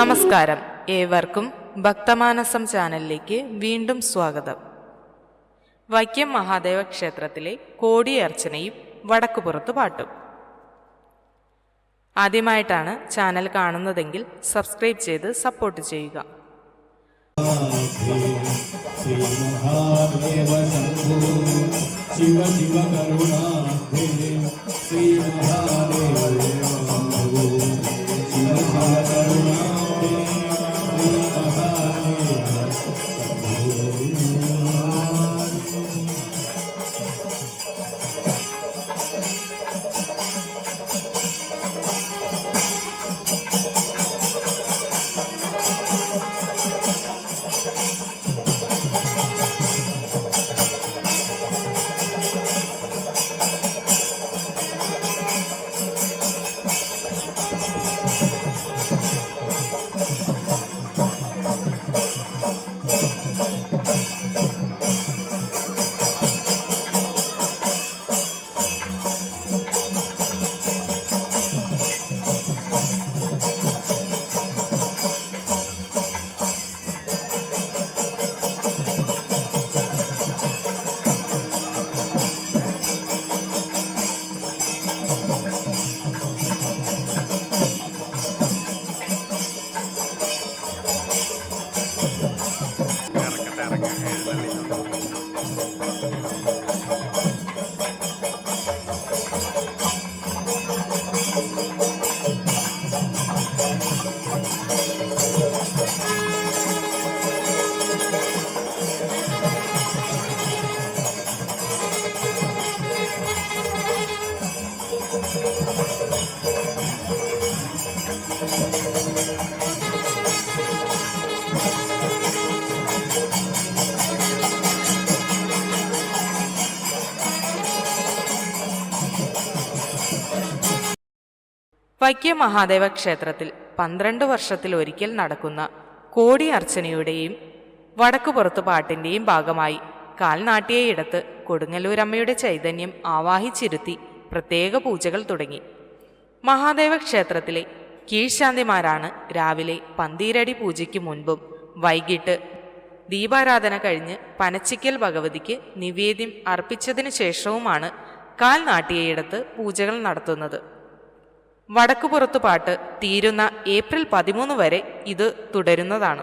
നമസ്കാരം. ഏവർക്കും ഭക്തമാനസം ചാനലിലേക്ക് വീണ്ടും സ്വാഗതം. വൈക്കം മഹാദേവ ക്ഷേത്രത്തിലെ കോടിയർച്ചനയും വടക്കുപുറത്ത് പാട്ടും. ആദ്യമായിട്ടാണ് ചാനൽ കാണുന്നതെങ്കിൽ സബ്സ്ക്രൈബ് ചെയ്ത് സപ്പോർട്ട് ചെയ്യുക. श्री महादेव शंभो शिव शिव करुणाब्धे श्री വൈക്കം മഹാദേവ ക്ഷേത്രത്തിൽ പന്ത്രണ്ട് വർഷത്തിൽ ഒരിക്കൽ നടക്കുന്ന കോടി അർച്ചനയുടെയും വടക്കുപുറത്ത് പാട്ടിന്റെയും ഭാഗമായി കാൽനാട്ടിയയിടത്ത് കൊടുങ്ങല്ലൂരമ്മയുടെ ചൈതന്യം ആവാഹിച്ചിരുത്തി പ്രത്യേക പൂജകൾ തുടങ്ങി. മഹാദേവ ക്ഷേത്രത്തിലെ കീഴ്ശാന്തിമാരാണ് രാവിലെ പന്തീരടി പൂജയ്ക്ക് മുൻപും വൈകിട്ട് ദീപാരാധന കഴിഞ്ഞ് പനച്ചിക്കൽ ഭഗവതിക്ക് നിവേദ്യം അർപ്പിച്ചതിനു ശേഷവുമാണ് കാൽനാട്ടിയയിടത്ത് പൂജകൾ നടത്തുന്നത്. വടക്കുപുറത്തു പാട്ട് തീരുന്ന ഏപ്രിൽ പതിമൂന്ന് വരെ ഇത് തുടരുന്നതാണ്.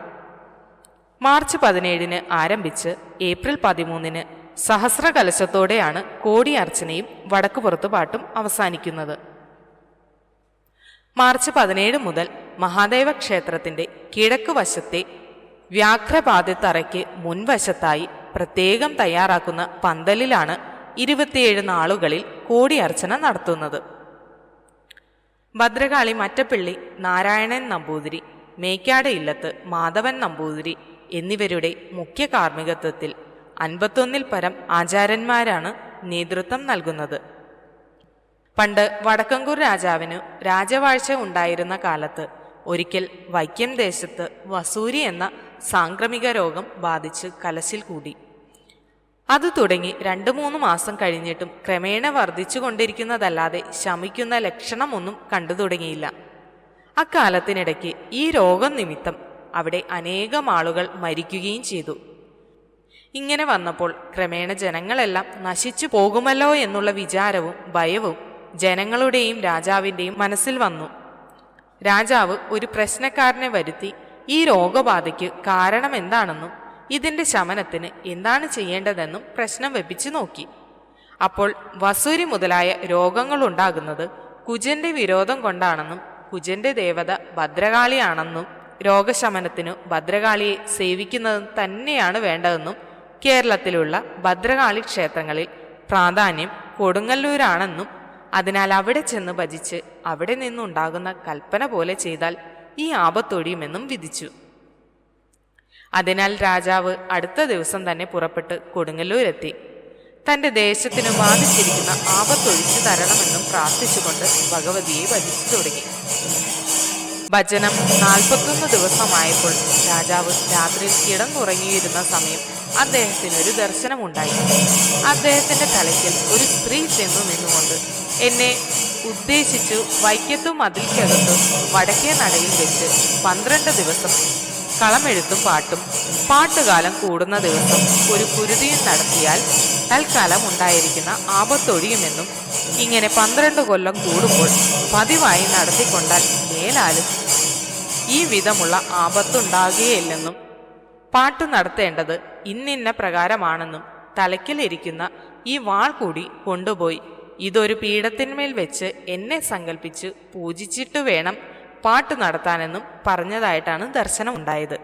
മാർച്ച് പതിനേഴിന് ആരംഭിച്ച് ഏപ്രിൽ പതിമൂന്നിന് സഹസ്ര കലശത്തോടെയാണ് കോടി അർച്ചനയും വടക്കുപുറത്തു പാട്ടും അവസാനിക്കുന്നത്. മാർച്ച് പതിനേഴ് മുതൽ മഹാദേവ ക്ഷേത്രത്തിന്റെ കിഴക്ക് വശത്തെ വ്യാഘ്രപാദ്യത്തറയ്ക്ക് മുൻവശത്തായി പ്രത്യേകം തയ്യാറാക്കുന്ന പന്തലിലാണ് ഇരുപത്തിയേഴ് നാളുകളിൽ കോടിയർച്ചന നടത്തുന്നത്. ഭദ്രകാളി മറ്റപ്പള്ളി നാരായണൻ നമ്പൂതിരി മേക്കാട് ഇല്ലത്ത് മാധവൻ നമ്പൂതിരി എന്നിവരുടെ മുഖ്യ കാർമ്മികത്വത്തിൽ അൻപത്തൊന്നിൽ പരം ആചാര്യന്മാരാണ് നേതൃത്വം നൽകുന്നത്. പണ്ട് വടക്കങ്കൂർ രാജാവിനു രാജവാഴ്ച ഉണ്ടായിരുന്ന കാലത്ത് ഒരിക്കൽ വൈക്കം ദേശത്ത് വസൂരി എന്ന സാംക്രമിക രോഗം ബാധിച്ച് കലശിൽ കൂടി. അത് തുടങ്ങി രണ്ടു മൂന്ന് മാസം കഴിഞ്ഞിട്ടും ക്രമേണ വർദ്ധിച്ചുകൊണ്ടിരിക്കുന്നതല്ലാതെ ശമിക്കുന്ന ലക്ഷണമൊന്നും കണ്ടു തുടങ്ങിയില്ല. അക്കാലത്തിനിടയ്ക്ക് ഈ രോഗം നിമിത്തം അവിടെ അനേകം ആളുകൾ മരിക്കുകയും ചെയ്തു. ഇങ്ങനെ വന്നപ്പോൾ ക്രമേണ ജനങ്ങളെല്ലാം നശിച്ചു പോകുമല്ലോ എന്നുള്ള വിചാരവും ഭയവും ജനങ്ങളുടെയും രാജാവിന്റെയും മനസ്സിൽ വന്നു. രാജാവ് ഒരു പ്രശ്നക്കാരനെ വരുത്തി ഈ രോഗബാധയ്ക്ക് കാരണം എന്താണെന്നും ഇതിന്റെ ശമനത്തിന് എന്താണ് ചെയ്യേണ്ടതെന്നും പ്രശ്നം വെപ്പിച്ചു നോക്കി. അപ്പോൾ വസൂരി മുതലായ രോഗങ്ങൾ ഉണ്ടാകുന്നത് കുജന്റെ വിരോധം കൊണ്ടാണെന്നും കുജന്റെ ദേവത ഭദ്രകാളിയാണെന്നും രോഗശമനത്തിനു ഭദ്രകാളിയെ സേവിക്കുന്നത് തന്നെയാണ് വേണ്ടതെന്നും കേരളത്തിലുള്ള ഭദ്രകാളി ക്ഷേത്രങ്ങളിൽ പ്രാധാന്യം കൊടുങ്ങല്ലൂരാണെന്നും അതിനാൽ അവിടെ ചെന്ന് ഭജിച്ച് അവിടെ നിന്നുണ്ടാകുന്ന കൽപ്പന പോലെ ചെയ്താൽ ഈ ആപത്തൊഴിയുമെന്നും വിധിച്ചു. അതിനാൽ രാജാവ് അടുത്ത ദിവസം തന്നെ പുറപ്പെട്ട് കൊടുങ്ങല്ലൂരെത്തി. തന്റെ ദേശത്തിന് ബാധിച്ചിരിക്കുന്ന ആപത്തൊഴിച്ചു തരണമെന്നും പ്രാർത്ഥിച്ചുകൊണ്ട് ഭഗവതിയെ ഭജിച്ചു തുടങ്ങി. ഭജനം നാൽപ്പത്തൊന്ന് ദിവസമായപ്പോൾ രാജാവ് രാത്രിയിൽ കിടന്നുറങ്ങിയിരുന്ന സമയം അദ്ദേഹത്തിനൊരു ദർശനമുണ്ടായി. അദ്ദേഹത്തിന്റെ തലയ്ക്കൽ ഒരു സ്ത്രീ ചെന്നു നിന്നുകൊണ്ട് എന്നെ ഉദ്ദേശിച്ചു വൈക്കത്തും മതിൽക്കകത്തും വടക്കേ നടയിൽ വെച്ച് പന്ത്രണ്ട് ദിവസം കളമെഴുത്തും പാട്ടും പാട്ടുകാലം കൂടുന്ന ദിവസം ഒരു കുരുതിയും നടത്തിയാൽ തൽക്കാലം ഉണ്ടായിരിക്കുന്ന ആപത്തൊഴിയുമെന്നും ഇങ്ങനെ പന്ത്രണ്ട് കൊല്ലം കൂടുമ്പോൾ പതിവായി നടത്തിക്കൊണ്ടാൽ മേലാലും ഈ വിധമുള്ള ആപത്തുണ്ടാകുകയില്ലെന്നും പാട്ട് നടത്തേണ്ടത് ഇന്നിന്ന പ്രകാരമാണെന്നും തലയ്ക്കിലിരിക്കുന്ന ഈ വാൾ കൂടി കൊണ്ടുപോയി. ഇതൊരു പീഠത്തിന്മേൽ വെച്ച് എന്നെ സങ്കല്പിച്ച് പൂജിച്ചിട്ട് വേണം പാട്ട് നടത്താനെന്നും പറഞ്ഞതായിട്ടാണ് ദർശനം ഉണ്ടായത്.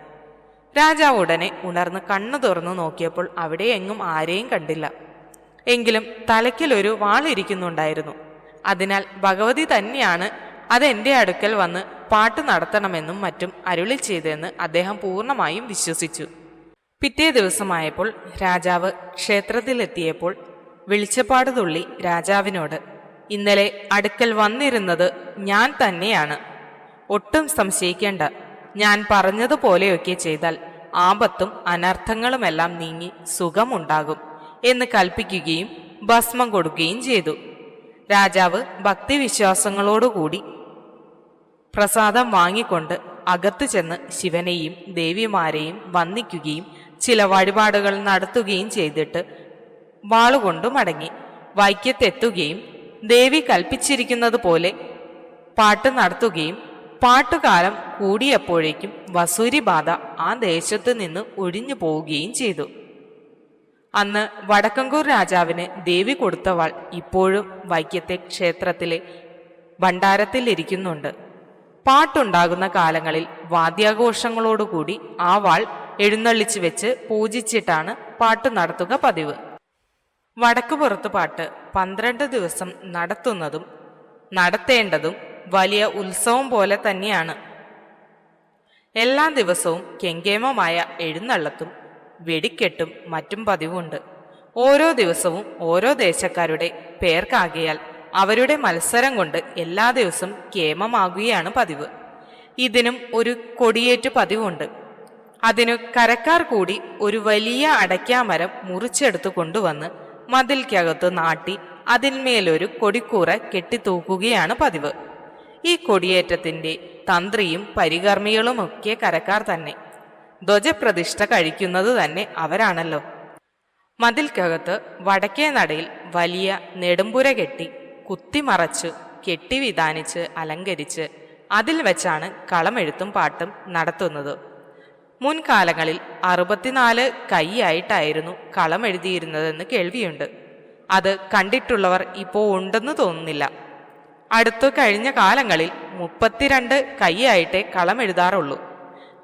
രാജാവ് ഉടനെ ഉണർന്ന് കണ്ണു തുറന്നു നോക്കിയപ്പോൾ അവിടെ എങ്ങും ആരെയും കണ്ടില്ല. എങ്കിലും തലയ്ക്കൽ ഒരു വാളിരിക്കുന്നുണ്ടായിരുന്നു അതിനാൽ ഭഗവതി തന്നെയാണ് അത് എന്റെ അടുക്കൽ വന്ന് പാട്ട് നടത്തണമെന്നും മറ്റും അരുളി ചെയ്തെന്ന് അദ്ദേഹം പൂർണമായും വിശ്വസിച്ചു. പിറ്റേ ദിവസമായപ്പോൾ രാജാവ് ക്ഷേത്രത്തിലെത്തിയപ്പോൾ വെളിച്ചപ്പാട് തുള്ളി രാജാവിനോട് ഇന്നലെ അടുക്കൽ വന്നിരുന്നത് ഞാൻ തന്നെയാണ്. ഒട്ടും സംശയിക്കേണ്ട. ഞാൻ പറഞ്ഞതുപോലെയൊക്കെ ചെയ്താൽ ആപത്തും അനർത്ഥങ്ങളുമെല്ലാം നീങ്ങി സുഖമുണ്ടാകും എന്ന് കൽപ്പിക്കുകയും ഭസ്മം കൊടുക്കുകയും ചെയ്തു. രാജാവ് ഭക്തിവിശ്വാസങ്ങളോടുകൂടി പ്രസാദം വാങ്ങിക്കൊണ്ട് അകത്തു ചെന്ന് ശിവനെയും ദേവിമാരെയും വന്ദിക്കുകയും ചില വഴിപാടുകൾ നടത്തുകയും ചെയ്തിട്ട് വാളുകൊണ്ട് മടങ്ങി. വൈക്യത്തെത്തുകയും ദേവി കൽപ്പിച്ചിരിക്കുന്നത് പോലെ പാട്ട് നടത്തുകയും പാട്ടുകാലം കൂടിയപ്പോഴേക്കും വസൂരി ബാധ ആ ദേശത്ത് നിന്ന് ഒഴിഞ്ഞു പോവുകയും ചെയ്തു. അന്ന് വടക്കങ്കൂർ രാജാവിന് ദേവി കൊടുത്ത വാൾ ഇപ്പോഴും വൈക്കത്തെ ക്ഷേത്രത്തിലെ ഭണ്ഡാരത്തിലിരിക്കുന്നുണ്ട്. പാട്ടുണ്ടാകുന്ന കാലങ്ങളിൽ വാദ്യാഘോഷങ്ങളോടുകൂടി ആ വാൾ എഴുന്നള്ളിച്ചു വെച്ച് പൂജിച്ചിട്ടാണ് പാട്ട് നടത്തുക പതിവ്. വടക്കുപുറത്ത് പാട്ട് പന്ത്രണ്ട് ദിവസം നടത്തുന്നതും നടത്തേണ്ടതും വലിയ ഉത്സവം പോലെ തന്നെയാണ്. എല്ലാ ദിവസവും കെങ്കേമമായ എഴുന്നള്ളത്തും വെടിക്കെട്ടും മറ്റും പതിവുണ്ട്. ഓരോ ദിവസവും ഓരോ ദേശക്കാരുടെ പേർക്കാകിയാൽ അവരുടെ മത്സരം കൊണ്ട് എല്ലാ ദിവസവും കേമമാകുകയാണ് പതിവ്. ഇതിനും ഒരു കൊടിയേറ്റ് പതിവുണ്ട്. അതിനു കരക്കാർ കൂടി ഒരു വലിയ അടയ്ക്കാമരം മുറിച്ചെടുത്തു കൊണ്ടുവന്ന് മതിൽക്കകത്ത് നാട്ടി അതിന്മേലൊരു കൊടിക്കൂറ കെട്ടിത്തൂക്കുകയാണ് പതിവ്. ഈ കൊടിയേറ്റത്തിന്റെ തന്ത്രിയും പരികർമ്മികളുമൊക്കെ കരക്കാർ തന്നെ. ധ്വജപ്രതിഷ്ഠ കഴിക്കുന്നത് തന്നെ അവരാണല്ലോ. മതിൽക്കകത്ത് വടക്കേ നടയിൽ വലിയ നെടുമ്പുര കെട്ടി കുത്തിമറച്ച് കെട്ടിവിധാനിച്ച് അലങ്കരിച്ച് അതിൽ വെച്ചാണ് കളമെഴുത്തും പാട്ടും നടത്തുന്നത്. മുൻകാലങ്ങളിൽ അറുപത്തിനാല് കൈയായിട്ടായിരുന്നു കളമെഴുതിയിരുന്നതെന്ന് കേൾവിയുണ്ട്. അത് കണ്ടിട്ടുള്ളവർ ഇപ്പോൾ ഉണ്ടെന്ന് തോന്നുന്നില്ല. അടുത്തു കഴിഞ്ഞ കാലങ്ങളിൽ മുപ്പത്തിരണ്ട് കൈയായിട്ടേ കളം എഴുതാറുള്ളൂ.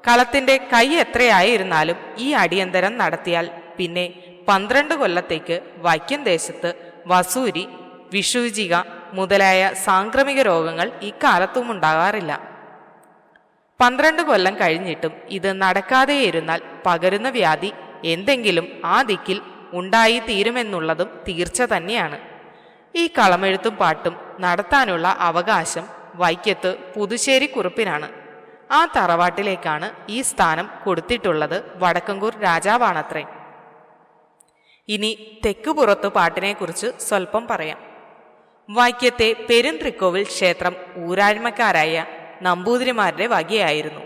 കളത്തിന്റെ കൈ എത്രയായിരുന്നാലും ഈ അടിയന്തരം നടത്തിയാൽ പിന്നെ പന്ത്രണ്ട് കൊല്ലത്തേക്ക് വൈക്കം ദേശത്ത് വസൂരി വിഷൂചിക മുതലായ സാംക്രമിക രോഗങ്ങൾ ഇക്കാലത്തും ഉണ്ടാകാറില്ല. പന്ത്രണ്ട് കൊല്ലം കഴിഞ്ഞിട്ടും ഇത് നടക്കാതെയിരുന്നാൽ പകരുന്ന വ്യാധി എന്തെങ്കിലും ആ ദിക്കിൽ ഉണ്ടായിത്തീരുമെന്നുള്ളതും തീർച്ച തന്നെയാണ്. ഈ കളമെഴുത്തും പാട്ടും നടത്താനുള്ള അവകാശം വൈക്കത്ത് പുതുശ്ശേരി കുറുപ്പിനാണ്. ആ തറവാട്ടിലേക്കാണ് ഈ സ്ഥാനം കൊടുത്തിട്ടുള്ളത് വടക്കങ്കൂർ രാജാവാണത്രേ. ഇനി തെക്കുപുറത്ത് പാട്ടിനെക്കുറിച്ച് സ്വല്പം പറയാം. വൈക്കത്തെ പെരുന്ത്രിക്കോവിൽ ക്ഷേത്രം ഊരാഴ്മക്കാരായ നമ്പൂതിരിമാരുടെ വകയായിരുന്നു.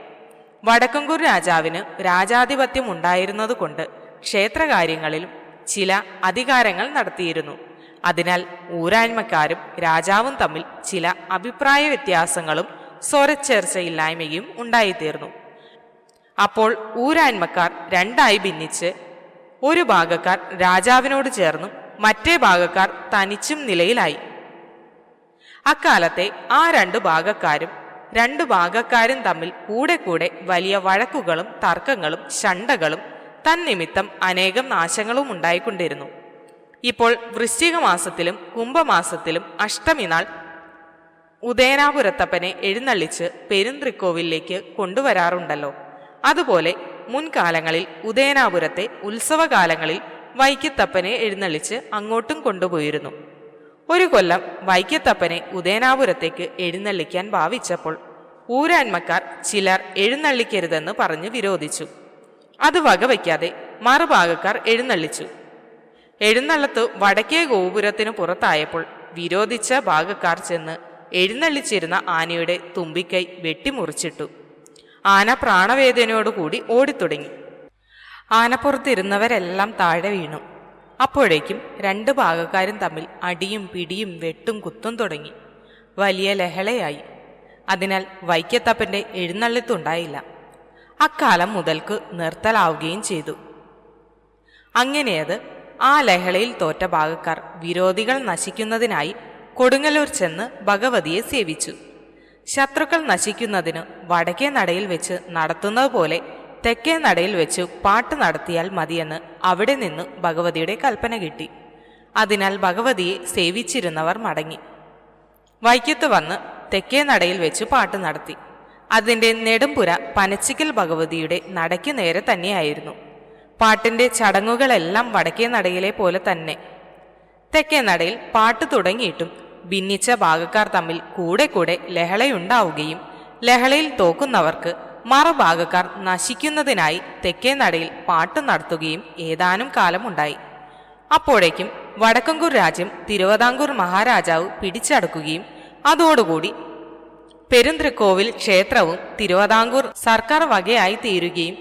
വടക്കങ്കൂർ രാജാവിന് രാജാധിപത്യം ഉണ്ടായിരുന്നതുകൊണ്ട് ക്ഷേത്രകാര്യങ്ങളിലും ചില അധികാരങ്ങൾ നടത്തിയിരുന്നു. അതിനാൽ ഊരായ്മക്കാരും രാജാവും തമ്മിൽ ചില അഭിപ്രായ വ്യത്യാസങ്ങളും സ്വരച്ചേർച്ചയില്ലായ്മയും ഉണ്ടായിത്തീർന്നു. അപ്പോൾ ഊരാന്മക്കാർ രണ്ടായി ഭിന്നിച്ച് ഒരു ഭാഗക്കാർ രാജാവിനോട് ചേർന്നും മറ്റേ ഭാഗക്കാർ തനിച്ചും നിലയിലായി. അക്കാലത്തെ ആ രണ്ട് ഭാഗക്കാരും രണ്ട് ഭാഗക്കാരും തമ്മിൽ കൂടെ കൂടെ വലിയ വഴക്കുകളും തർക്കങ്ങളും ശണ്ടകളും തന്നിമിത്തം അനേകം നാശങ്ങളും ഉണ്ടായിക്കൊണ്ടിരുന്നു. ഇപ്പോൾ വൃശ്ചിക മാസത്തിലും കുംഭമാസത്തിലും അഷ്ടമി നാൾ ഉദയനാപുരത്തപ്പനെ എഴുന്നള്ളിച്ച് പെരുന്തൃക്കോവിലേക്ക് കൊണ്ടുവരാറുണ്ടല്ലോ. അതുപോലെ മുൻകാലങ്ങളിൽ ഉദയനാപുരത്തെ ഉത്സവകാലങ്ങളിൽ വൈക്കത്തപ്പനെ എഴുന്നള്ളിച്ച് അങ്ങോട്ടും കൊണ്ടുപോയിരുന്നു. ഒരു കൊല്ലം വൈക്കത്തപ്പനെ ഉദയനാപുരത്തേക്ക് എഴുന്നള്ളിക്കാൻ ഭാവിച്ചപ്പോൾ ഊരാന്മക്കാർ ചിലർ എഴുന്നള്ളിക്കരുതെന്ന് പറഞ്ഞ് വിരോധിച്ചു. അത് വകവയ്ക്കാതെ മറുഭാഗക്കാർ എഴുന്നള്ളിച്ചു. എഴുന്നള്ളത്ത് വടക്കേ ഗോപുരത്തിന് പുറത്തായപ്പോൾ വിരോധിച്ച ഭാഗക്കാർ ചെന്ന് എഴുന്നള്ളിച്ചിരുന്ന ആനയുടെ തുമ്പിക്കൈ വെട്ടിമുറിച്ചിട്ടു. ആന പ്രാണവേദനയോടുകൂടി ഓടിത്തുടങ്ങി. ആനപ്പുറത്തിരുന്നവരെല്ലാം താഴെ വീണു. അപ്പോഴേക്കും രണ്ട് ഭാഗക്കാരും തമ്മിൽ അടിയും പിടിയും വെട്ടും കുത്തും തുടങ്ങി. വലിയ ലഹളയായി. അതിനാൽ വൈക്കത്തപ്പന്റെ എഴുന്നള്ളിത്തുണ്ടായില്ല. അക്കാലം മുതൽക്ക് നിർത്തലാവുകയും ചെയ്തു. അങ്ങനെയത് ആ ലഹളയിൽ തോറ്റ ഭാഗക്കാർ വിരോധികൾ നശിക്കുന്നതിനായി കൊടുങ്ങല്ലൂർ ചെന്ന് ഭഗവതിയെ സേവിച്ചു. ശത്രുക്കൾ നശിക്കുന്നതിന് വടക്കേ നടയിൽ വെച്ച് നടത്തുന്നത് പോലെ തെക്കേ നടയിൽ വെച്ച് പാട്ട് നടത്തിയാൽ മതിയെന്ന് അവിടെ നിന്ന് ഭഗവതിയുടെ കൽപ്പന കിട്ടി. അതിനാൽ ഭഗവതിയെ സേവിച്ചിരുന്നവർ മടങ്ങി. വൈക്കത്ത് വന്ന് തെക്കേ നടയിൽ വെച്ച് പാട്ട് നടത്തി. അതിന്റെ നെടുംപുര പനച്ചിക്കൽ ഭഗവതിയുടെ നടയ്ക്ക് നേരെ തന്നെയായിരുന്നു. പാട്ടിന്റെ ചടങ്ങുകളെല്ലാം വടക്കേ നടയിലെ പോലെ തന്നെ. തെക്കേ നടയിൽ പാട്ട് തുടങ്ങിയിട്ടും ഭിന്നിച്ച ഭാഗക്കാർ തമ്മിൽ കൂടെ കൂടെ ലഹളയുണ്ടാവുകയും ലഹളയിൽ തോക്കുന്നവർക്ക് മറുഭാഗക്കാർ നശിക്കുന്നതിനായി തെക്കേ നടയിൽ പാട്ട് നടത്തുകയും ഏതാനും കാലമുണ്ടായി. അപ്പോഴേക്കും വടക്കങ്കൂർ രാജ്യം തിരുവിതാംകൂർ മഹാരാജാവ് പിടിച്ചടക്കുകയും അതോടുകൂടി പെരുന്തൃക്കോവിൽ ക്ഷേത്രവും തിരുവിതാംകൂർ സർക്കാർ വകയായി തീരുകയും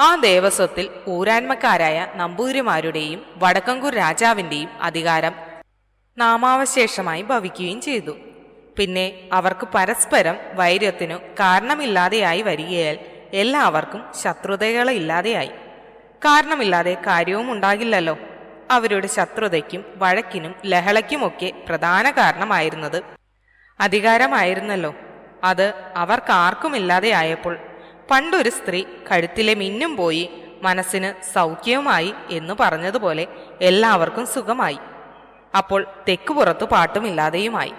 ആ ദേവസ്വത്തിൽ ഊരാന്മക്കാരായ നമ്പൂതിരിമാരുടെയും വടക്കങ്കൂർ രാജാവിന്റെയും അധികാരം നാമാവശേഷമായി ഭവിക്കുകയും ചെയ്തു. പിന്നെ അവർക്ക് പരസ്പരം വൈര്യത്തിനു കാരണമില്ലാതെയായി വരികയാൽ എല്ലാവർക്കും ശത്രുതകളില്ലാതെയായി. കാരണമില്ലാതെ കാര്യവും ഉണ്ടാകില്ലല്ലോ. അവരുടെ ശത്രുതയ്ക്കും വഴക്കിനും ലഹളയ്ക്കുമൊക്കെ പ്രധാന കാരണമായിരുന്നത് അധികാരമായിരുന്നല്ലോ. അത് അവർക്കാർക്കുമില്ലാതെയായപ്പോൾ പണ്ടൊരു സ്ത്രീ കഴുത്തിലെ മിന്നും പോയി മനസ്സിന് സൗഖ്യവുമായി എന്ന് പറഞ്ഞതുപോലെ എല്ലാവർക്കും സുഖമായി. അപ്പോൾ തെക്കുപുറത്തു പാട്ടുമില്ലാതെയുമായി.